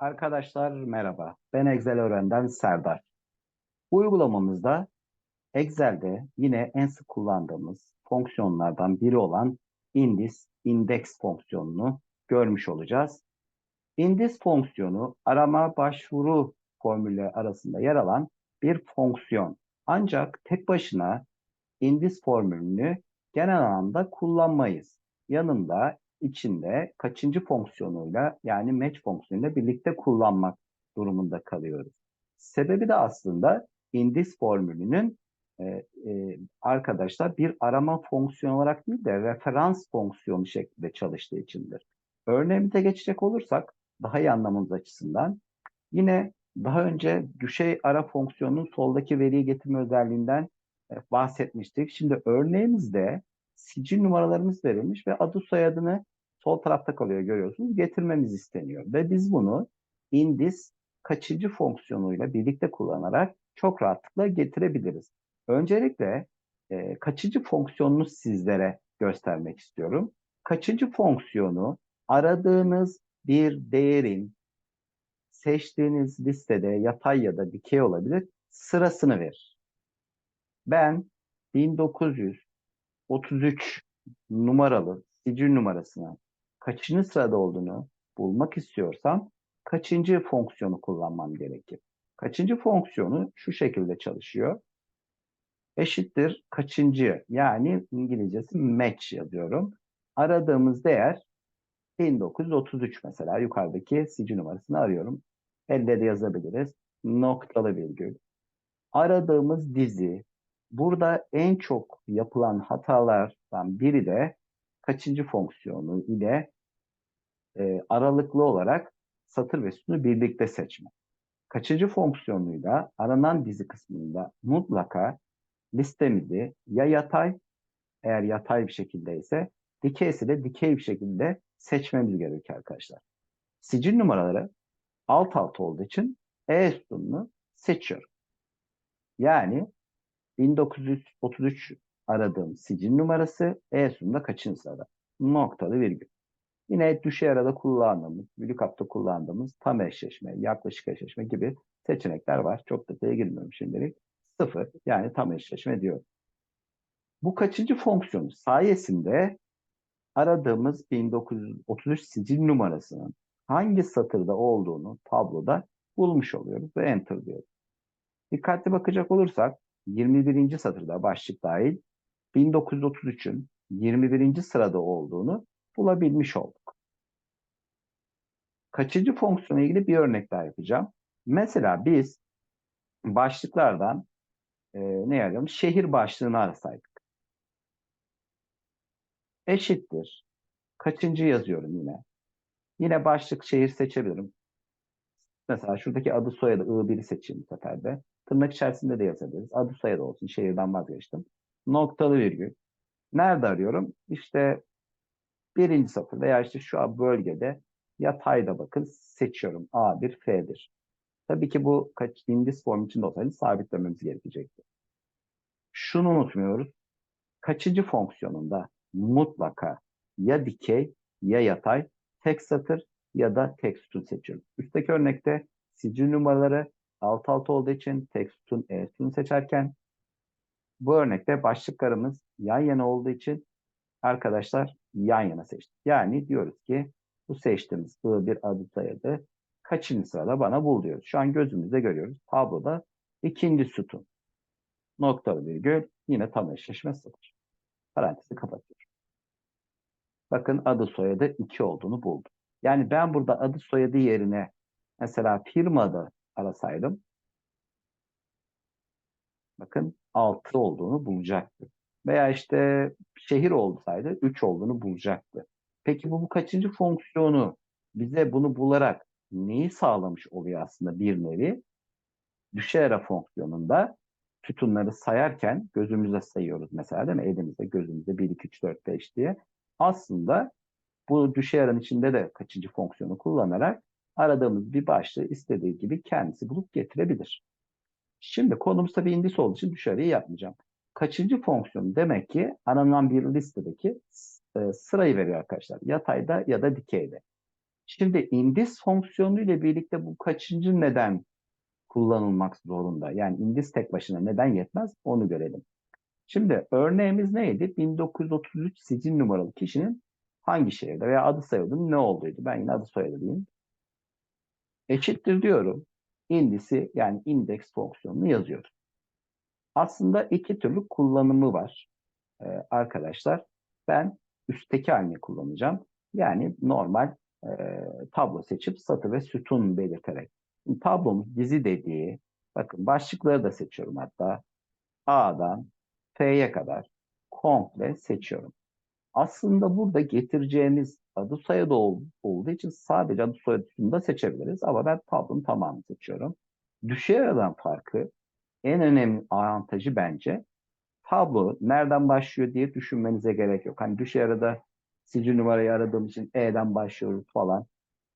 Arkadaşlar merhaba. Ben Excel Öğren'den Serdar. Bu uygulamamızda Excel'de yine en sık kullandığımız fonksiyonlardan biri olan indis, index fonksiyonunu görmüş olacağız. Indis fonksiyonu arama başvuru formülü arasında yer alan bir fonksiyon. Ancak tek başına indis formülünü genel anlamda kullanmayız. Yanında içinde kaçıncı fonksiyonuyla yani match fonksiyonuyla birlikte kullanmak durumunda kalıyoruz. Sebebi de aslında indis formülünün e, e, arkadaşlar bir arama fonksiyonu olarak değil de referans fonksiyonu şeklinde çalıştığı içindir. Örneğimize geçecek olursak daha iyi anlamamız açısından yine daha önce düşey ara fonksiyonunun soldaki veriyi getirme özelliğinden e, bahsetmiştik. Şimdi örneğimizde sicil numaralarımız verilmiş ve adı soyadını sol tarafta kalıyor görüyorsunuz. Getirmemiz isteniyor. Ve biz bunu indis kaçıncı fonksiyonuyla birlikte kullanarak çok rahatlıkla getirebiliriz. Öncelikle e, kaçıncı fonksiyonunu sizlere göstermek istiyorum. Kaçıncı fonksiyonu aradığınız bir değerin seçtiğiniz listede yatay ya da dikey olabilir sırasını verir. Ben 1933 numaralı sicil numarasına kaçıncı sırada olduğunu bulmak istiyorsam kaçıncı fonksiyonu kullanmam gerekir? Kaçıncı fonksiyonu şu şekilde çalışıyor. Eşittir kaçıncı yani İngilizcesi match yazıyorum. Aradığımız değer 1933 mesela yukarıdaki sicil numarasını arıyorum. Elde de yazabiliriz. Noktalı virgül. Aradığımız dizi. Burada en çok yapılan hatalardan biri de kaçıncı fonksiyonu ile e, aralıklı olarak satır ve sütunu birlikte seçme. Kaçıncı fonksiyonuyla aranan dizi kısmında mutlaka listemizi ya yatay eğer yatay bir şekilde ise dikeyse de dikey bir şekilde seçmemiz gerekiyor arkadaşlar. Sicil numaraları alt alta olduğu için E sütununu seçiyorum. Yani 1933 aradığım sicil numarası E sütununda kaçıncı sırada? Noktalı virgül. Yine düşey arada kullandığımız, VLOOKUP'ta kullandığımız tam eşleşme, yaklaşık eşleşme gibi seçenekler var. Çok detaya girmiyorum şimdilik. Sıfır yani tam eşleşme diyor. Bu kaçıncı fonksiyon sayesinde aradığımız 1933 sicil numarasının hangi satırda olduğunu tabloda bulmuş oluyoruz ve enter diyoruz. Dikkatli bakacak olursak 21. satırda başlık dahil 1933'ün 21. sırada olduğunu bulabilmiş olduk. Kaçıncı fonksiyona ilgili bir örnek daha yapacağım. Mesela biz başlıklardan e, ne yazalım? Şehir başlığını arasaydık. Eşittir. Kaçıncı yazıyorum yine. Yine başlık şehir seçebilirim. Mesela şuradaki adı soyadı I1'i seçeyim bu sefer de. Tırnak içerisinde de yazabiliriz. Adı soyadı olsun. Şehirden vazgeçtim. Noktalı virgül. Nerede arıyorum? İşte birinci satır veya işte şu bölgede yatayda bakın seçiyorum. A1, F1. Tabii ki bu kaç indis form içinde olsaydı sabitlememiz gerekecekti. Şunu unutmuyoruz. Kaçıncı fonksiyonunda mutlaka ya dikey ya yatay tek satır ya da tek sütun seçiyorum. Üstteki örnekte sicil numaraları alt alta olduğu için tek sütun E sütun seçerken bu örnekte başlıklarımız yan yana olduğu için arkadaşlar yan yana seçtik. Yani diyoruz ki bu seçtiğimiz bir adı sayıdı kaçıncı sırada bana bul diyoruz. Şu an gözümüzde görüyoruz. Tabloda ikinci sütun. Noktalı virgül yine tam eşleşme sıfır. Parantezi kapatıyorum. Bakın adı soyadı 2 olduğunu buldum. Yani ben burada adı soyadı yerine mesela firmada arasaydım bakın 6 olduğunu bulacaktı. Veya işte şehir olsaydı 3 olduğunu bulacaktı. Peki bu, bu kaçıncı fonksiyonu bize bunu bularak neyi sağlamış oluyor aslında bir nevi? Düşey ara fonksiyonunda sütunları sayarken gözümüzde sayıyoruz mesela değil mi? Elimizde, gözümüzde 1, 2, 3, 4, 5 diye. Aslında bu düşey içinde de kaçıncı fonksiyonu kullanarak aradığımız bir başlığı istediği gibi kendisi bulup getirebilir. Şimdi konumuz tabii indis olduğu için düşey arayı yapmayacağım. Kaçıncı fonksiyon demek ki aranan bir listedeki e, sırayı veriyor arkadaşlar. Yatayda ya da dikeyde. Şimdi indis fonksiyonu ile birlikte bu kaçıncı neden kullanılmak zorunda? Yani indis tek başına neden yetmez? Onu görelim. Şimdi örneğimiz neydi? 1933 sicil numaralı kişinin hangi şehirde veya adı soyadı ne olduydu? Ben yine adı soyadı diyeyim. Eşittir diyorum. İndisi yani indeks fonksiyonunu yazıyoruz. Aslında iki türlü kullanımı var ee, arkadaşlar. Ben üstteki halini kullanacağım. Yani normal e, tablo seçip satır ve sütun belirterek. Şimdi tablomuz dizi dediği, bakın başlıkları da seçiyorum hatta. A'dan F'ye kadar komple seçiyorum. Aslında burada getireceğimiz adı soyadı olduğu için sadece adı soyadını seçebiliriz. Ama ben tablonun tamamını seçiyorum. Düşey aradan farkı en önemli avantajı bence tablo nereden başlıyor diye düşünmenize gerek yok. Hani düşey arada sicil numarayı aradığım için E'den başlıyoruz falan.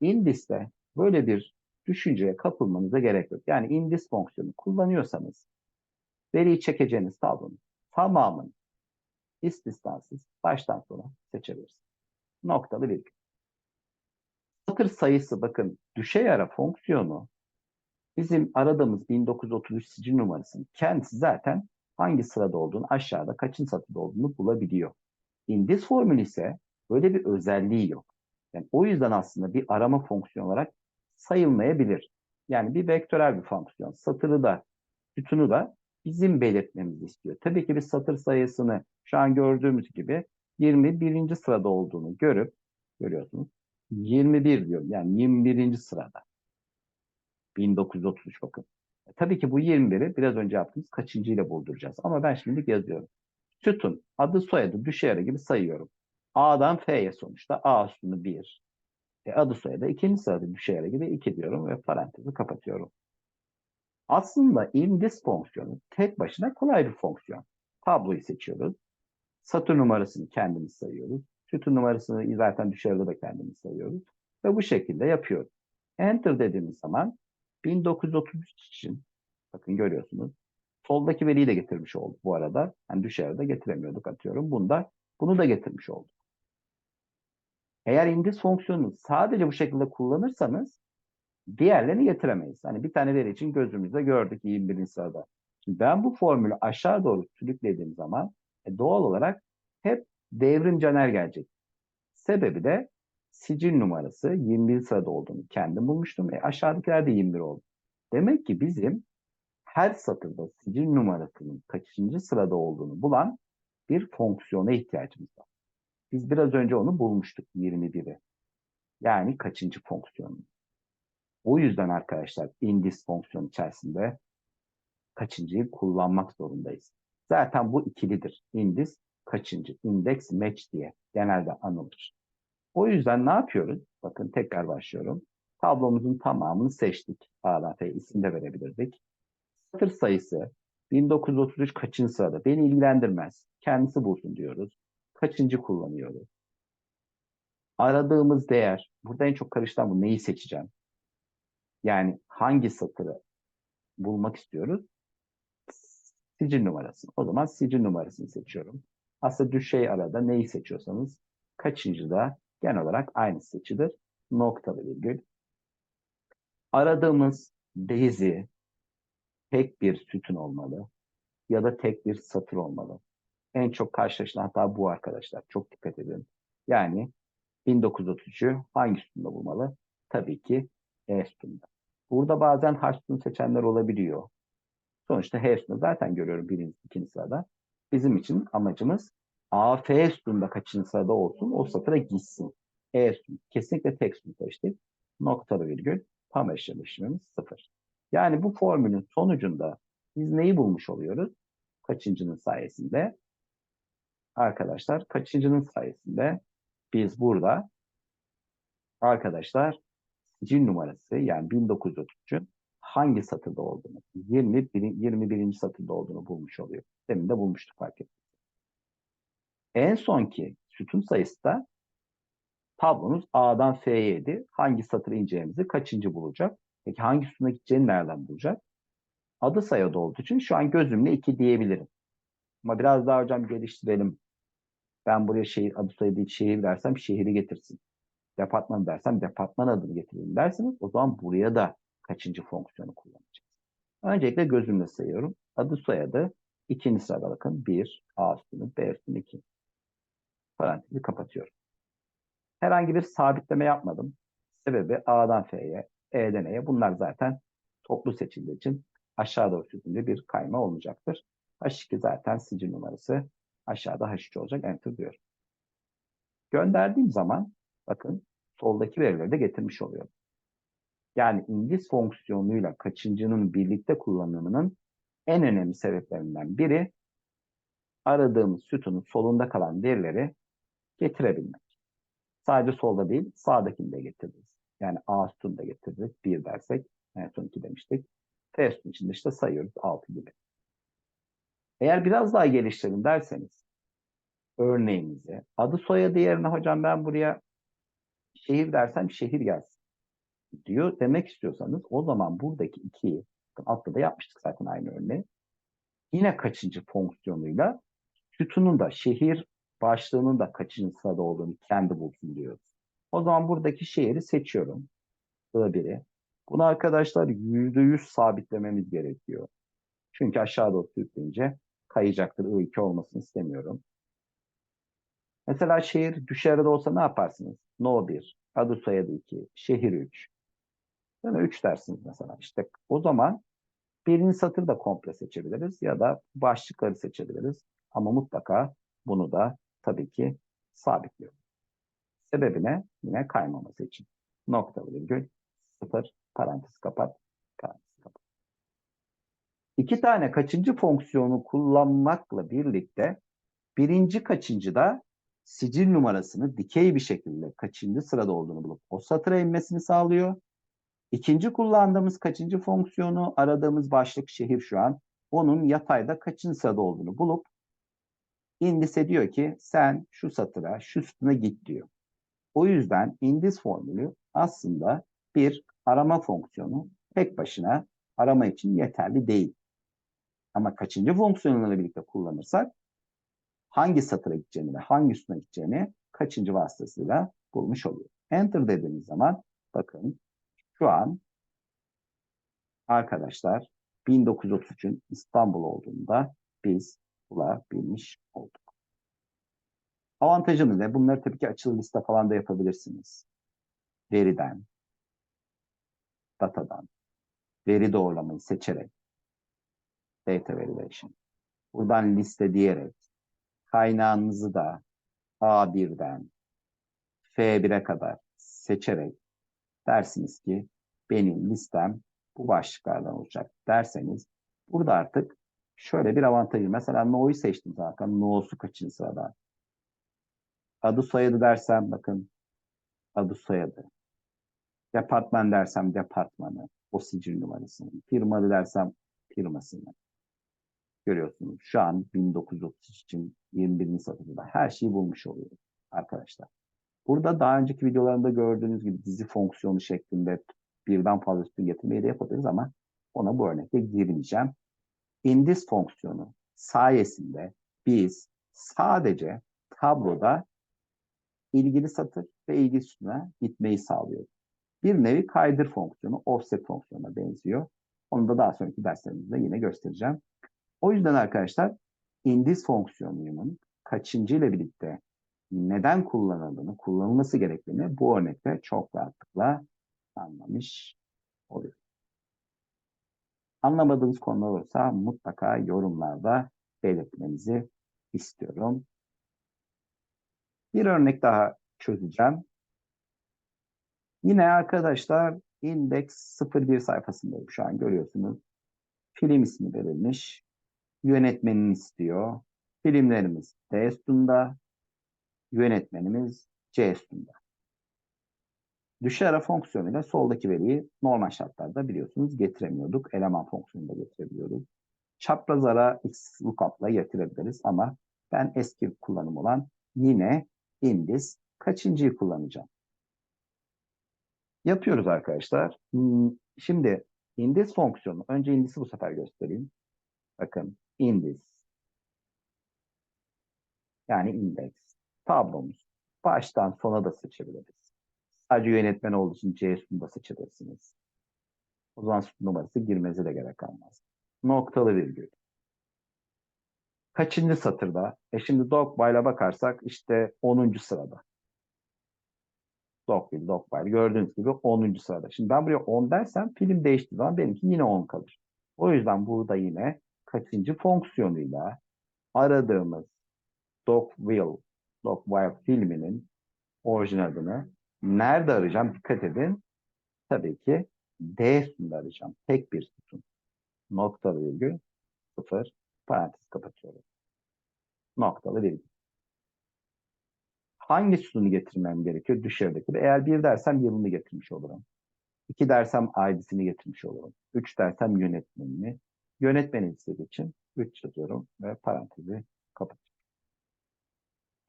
Indis'te böyle bir düşünceye kapılmanıza gerek yok. Yani indis fonksiyonu kullanıyorsanız veriyi çekeceğiniz tablonun tamamını istisnasız baştan sona seçebilirsiniz. Noktalı virgül. Satır sayısı bakın düşey ara fonksiyonu bizim aradığımız 1933 sicil numarasının kendisi zaten hangi sırada olduğunu aşağıda kaçın satırda olduğunu bulabiliyor. Indis formülü ise böyle bir özelliği yok. Yani o yüzden aslında bir arama fonksiyonu olarak sayılmayabilir. Yani bir vektörel bir fonksiyon. Satırı da, sütunu da bizim belirtmemizi istiyor. Tabii ki bir satır sayısını şu an gördüğümüz gibi 21. sırada olduğunu görüp görüyorsunuz. 21 diyorum. Yani 21. sırada. 1933 bakın. E, tabii ki bu 21'i biraz önce yaptığımız kaçıncıyla bulduracağız. Ama ben şimdi yazıyorum. Sütun, adı soyadı, düşeyara gibi sayıyorum. A'dan F'ye sonuçta. A üstünü 1. E, adı soyadı ikinci sırada düşeyara gibi 2 diyorum ve parantezi kapatıyorum. Aslında indis fonksiyonu tek başına kolay bir fonksiyon. Tabloyu seçiyoruz. Satır numarasını kendimiz sayıyoruz. Sütun numarasını zaten dışarıda da kendimiz sayıyoruz. Ve bu şekilde yapıyoruz. Enter dediğimiz zaman 1933 için bakın görüyorsunuz. Soldaki veriyi de getirmiş olduk bu arada. Yani dışarıda getiremiyorduk atıyorum. Bunda bunu da getirmiş olduk. Eğer indis fonksiyonunu sadece bu şekilde kullanırsanız diğerlerini getiremeyiz. Hani bir tane veri için gözümüzde gördük 21. sırada. Şimdi ben bu formülü aşağı doğru sürüklediğim zaman e, doğal olarak hep devrim caner gelecek. Sebebi de sicil numarası 21 sırada olduğunu kendim bulmuştum. E, aşağıdakiler de 21 oldu. Demek ki bizim her satırda sicil numarasının kaçıncı sırada olduğunu bulan bir fonksiyona ihtiyacımız var. Biz biraz önce onu bulmuştuk 21'i. Yani kaçıncı fonksiyonu. O yüzden arkadaşlar indis fonksiyon içerisinde kaçıncıyı kullanmak zorundayız. Zaten bu ikilidir. Indis kaçıncı, index match diye genelde anılır. O yüzden ne yapıyoruz? Bakın tekrar başlıyorum. Tablomuzun tamamını seçtik. F'ye isim de verebilirdik. Satır sayısı 1933 kaçıncı sırada? Beni ilgilendirmez. Kendisi bulsun diyoruz. Kaçıncı kullanıyoruz? Aradığımız değer. Burada en çok karıştıran bu. Neyi seçeceğim? Yani hangi satırı bulmak istiyoruz? Sicil numarası. O zaman sicil numarasını seçiyorum. Aslında düşey arada neyi seçiyorsanız kaçıncı da genel olarak aynı seçilir. Noktalı virgül. Aradığımız dizi tek bir sütun olmalı ya da tek bir satır olmalı. En çok karşılaşılan hata bu arkadaşlar. Çok dikkat edin. Yani 1933'ü hangi sütunda bulmalı? Tabii ki E sütununda. Burada bazen H sütunu seçenler olabiliyor. Sonuçta H zaten görüyorum birinci, ikinci sırada. Bizim için amacımız A, F sütununda kaçıncı sırada olsun o satıra gitsin. E sütunu. Kesinlikle tek sütun seçtik. Noktalı virgül. Tam eşlem işlemimiz sıfır. Yani bu formülün sonucunda biz neyi bulmuş oluyoruz? Kaçıncının sayesinde? Arkadaşlar kaçıncının sayesinde biz burada arkadaşlar sicil numarası yani 1933'ün hangi satırda olduğunu, 21, 21. satırda olduğunu bulmuş oluyor. Demin de bulmuştuk fark ettik. En sonki sütun sayısı da tablomuz A'dan F'yeydi. Hangi satır ineceğimizi kaçıncı bulacak? Peki hangi sütuna gideceğini nereden bulacak? Adı sayıda olduğu için şu an gözümle 2 diyebilirim. Ama biraz daha hocam geliştirelim. Ben buraya şehir, adı soyadı şehir versem şehri getirsin. departman dersem departman adını getireyim derseniz o zaman buraya da kaçıncı fonksiyonu kullanacağız. Öncelikle gözümle sayıyorum. Adı soyadı ikinci sırada bakın. 1, A üstünü, B üstünü 2. Parantezi kapatıyorum. Herhangi bir sabitleme yapmadım. Sebebi A'dan F'ye, E'den E'ye. Bunlar zaten toplu seçildiği için aşağı doğru sütunca bir kayma olmayacaktır. H2 zaten sicil numarası. Aşağıda H3 olacak. Enter diyorum. Gönderdiğim zaman bakın soldaki verileri de getirmiş oluyorum. Yani indis fonksiyonuyla kaçıncının birlikte kullanımının en önemli sebeplerinden biri aradığımız sütunun solunda kalan verileri getirebilmek. Sadece solda değil, sağdakini de getiririz. Yani A sütunu da getiririz. 1 dersek, en son 2 demiştik. F sütun içinde işte sayıyoruz 6 gibi. Eğer biraz daha geliştirelim derseniz, örneğimizi, adı soyadı yerine hocam ben buraya şehir dersem şehir gelsin diyor demek istiyorsanız o zaman buradaki ikiyi altta da yapmıştık zaten aynı örneği. Yine kaçıncı fonksiyonuyla sütunun da şehir başlığının da kaçıncı sırada olduğunu kendi bulsun diyoruz. O zaman buradaki şehri seçiyorum. I1'i. Bunu arkadaşlar %100 sabitlememiz gerekiyor. Çünkü aşağı doğru sürükleyince kayacaktır. I2 olmasını istemiyorum. Mesela şehir düşerde olsa ne yaparsınız? No 1, adı soyadı 2, şehir 3. Yani 3 dersiniz mesela. İşte o zaman birinci satır da komple seçebiliriz ya da başlıkları seçebiliriz. Ama mutlaka bunu da tabii ki sabitliyor. Sebebi ne? Yine kaymaması için. Nokta virgül, sıfır, parantez kapat, parantez kapat. İki tane kaçıncı fonksiyonu kullanmakla birlikte birinci kaçıncı da sicil numarasını dikey bir şekilde kaçıncı sırada olduğunu bulup o satıra inmesini sağlıyor. İkinci kullandığımız kaçıncı fonksiyonu aradığımız başlık şehir şu an. Onun yatayda kaçıncı sırada olduğunu bulup indise diyor ki sen şu satıra, şu sütuna git diyor. O yüzden indis formülü aslında bir arama fonksiyonu tek başına arama için yeterli değil. Ama kaçıncı fonksiyonlarla birlikte kullanırsak hangi satıra gideceğini ve hangi sütuna gideceğini kaçıncı vasıtasıyla bulmuş oluyor. Enter dediğimiz zaman bakın şu an arkadaşlar 1933'ün İstanbul olduğunda biz bulabilmiş olduk. Avantajımız ne? Bunları tabii ki açılı liste falan da yapabilirsiniz. Veriden, datadan, veri doğrulamayı seçerek, data validation, buradan liste diyerek, kaynağınızı da A1'den F1'e kadar seçerek dersiniz ki benim listem bu başlıklardan olacak derseniz burada artık şöyle bir avantajı. Mesela no'yu seçtim zaten. No'su kaçıncı sırada? Adı soyadı dersem bakın adı soyadı. Departman dersem departmanı. O sicil numarasını. Firma dersem firmasını. Görüyorsunuz şu an 1933 için 21. satırda her şeyi bulmuş oluyoruz arkadaşlar. Burada daha önceki videolarında gördüğünüz gibi dizi fonksiyonu şeklinde birden fazla sütun getirmeyi de yapabiliriz ama ona bu örnekte girmeyeceğim. Indis fonksiyonu sayesinde biz sadece tabloda ilgili satır ve ilgili sütuna gitmeyi sağlıyoruz. Bir nevi kaydır fonksiyonu offset fonksiyonuna benziyor. Onu da daha sonraki derslerimizde yine göstereceğim. O yüzden arkadaşlar indis fonksiyonunun kaçıncı ile birlikte neden kullanıldığını, kullanılması gerektiğini bu örnekte çok rahatlıkla anlamış oluyor. Anlamadığınız konular olursa mutlaka yorumlarda belirtmenizi istiyorum. Bir örnek daha çözeceğim. Yine arkadaşlar index 01 sayfasındayım şu an görüyorsunuz. Film ismi verilmiş. Yönetmenini istiyor. Filmlerimiz D sütunda. Yönetmenimiz C sütunda. Düşey ara fonksiyonuyla soldaki veriyi normal şartlarda biliyorsunuz getiremiyorduk. Eleman fonksiyonunda getirebiliyorduk. Çapraz ara x lookup'la getirebiliriz ama ben eski kullanım olan yine indis kaçıncıyı kullanacağım. Yapıyoruz arkadaşlar. Hmm, şimdi indis fonksiyonu. Önce indisi bu sefer göstereyim. Bakın indis. Yani index. Tablomuz. Baştan sona da seçebiliriz. Sadece yönetmen olduğu için C sütunu da seçebilirsiniz. O zaman numarası girmenize de gerek kalmaz. Noktalı virgül. Kaçıncı satırda? E şimdi Dogby'la bakarsak işte 10. sırada. Dogville, Dogby gördüğünüz gibi 10. sırada. Şimdi ben buraya 10 dersem film değiştiği zaman benimki yine 10 kalır. O yüzden burada yine kaçıncı fonksiyonuyla aradığımız Dogville, Dogville filminin orijinalini nerede arayacağım? Dikkat edin. Tabii ki D sütununda arayacağım. Tek bir sütun. Noktalı virgül 0 parantez kapatıyorum. Noktalı virgül. Hangi sütunu getirmem gerekiyor? Dışarıdaki. Eğer bir dersem yılını getirmiş olurum. İki dersem ID'sini getirmiş olurum. Üç dersem yönetmenini. Yönetmeni istediği için 3 yazıyorum ve parantezi kapatıyorum.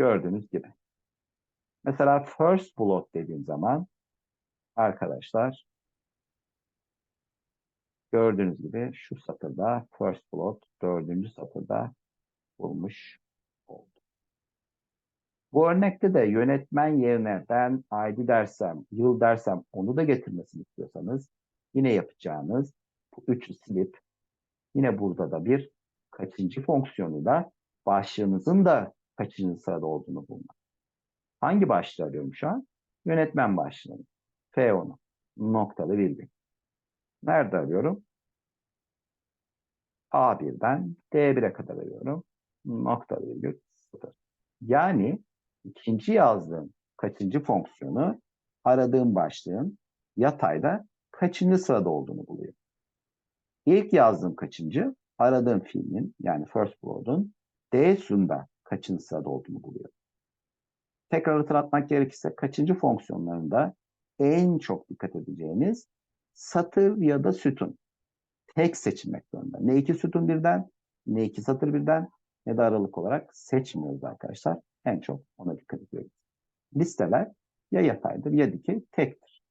Gördüğünüz gibi. Mesela first blood dediğim zaman arkadaşlar gördüğünüz gibi şu satırda first blood dördüncü satırda bulmuş oldum. Bu örnekte de yönetmen yerine ben ID dersem, yıl dersem onu da getirmesini istiyorsanız yine yapacağınız bu üçü silip yine burada da bir kaçıncı fonksiyonuyla başlığınızın da kaçıncı sırada olduğunu bulmak. Hangi başlığı arıyorum şu an? Yönetmen başlığını. F10'u. Noktalı virgül. Nerede arıyorum? A1'den D1'e kadar arıyorum. Noktalı virgül 0. Yani ikinci yazdığım kaçıncı fonksiyonu aradığım başlığın yatayda kaçıncı sırada olduğunu buluyor. İlk yazdığım kaçıncı aradığım filmin yani first blood'un D sunda kaçıncı sırada olduğunu buluyor. Tekrar hatırlatmak gerekirse kaçıncı fonksiyonlarında en çok dikkat edeceğiniz satır ya da sütun. Tek seçilmek zorunda. Ne iki sütun birden, ne iki satır birden, ne de aralık olarak seçmiyoruz arkadaşlar. En çok ona dikkat ediyoruz. Listeler ya yataydır ya dikey tektir.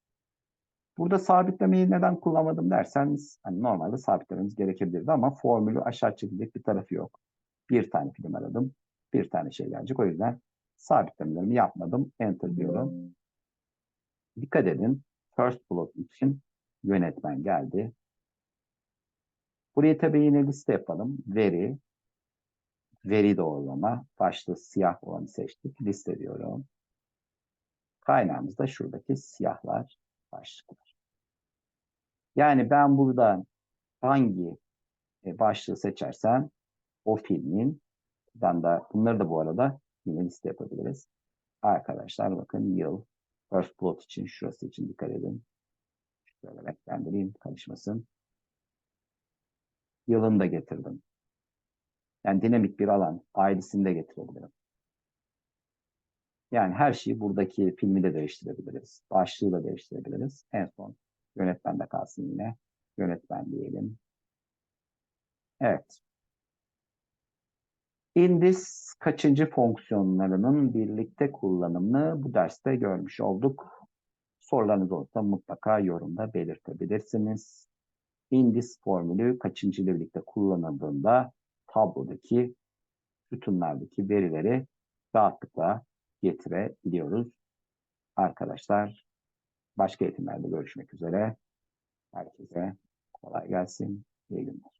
Burada sabitlemeyi neden kullanmadım derseniz hani normalde sabitlememiz gerekebilirdi ama formülü aşağı çekilecek bir tarafı yok. Bir tane film aradım. Bir tane şey gelecek. O yüzden sabitlemelerimi yapmadım. Enter diyorum. Dikkat edin. First block için yönetmen geldi. Buraya tabii yine liste yapalım. Veri, veri doğrulama. Başta siyah olanı seçtik. Liste diyorum. Kaynağımız da şuradaki siyahlar, başlıklar. Yani ben burada hangi e, başlığı seçersem o filmin ben de bunları da bu arada yine liste yapabiliriz. Arkadaşlar bakın yıl first plot için şurası için dikkat edin. Şöyle renklendireyim karışmasın. Yılını da getirdim. Yani dinamik bir alan. Ailesini de getirebilirim. Yani her şeyi buradaki filmi de değiştirebiliriz. Başlığı da değiştirebiliriz. En son yönetmen de kalsın yine. Yönetmen diyelim. Evet. Indis kaçıncı fonksiyonlarının birlikte kullanımını bu derste görmüş olduk. Sorularınız olursa mutlaka yorumda belirtebilirsiniz. Indis formülü kaçıncı birlikte kullanıldığında tablodaki sütunlardaki verileri rahatlıkla getirebiliyoruz. Arkadaşlar başka eğitimlerde görüşmek üzere. Herkese kolay gelsin. İyi günler.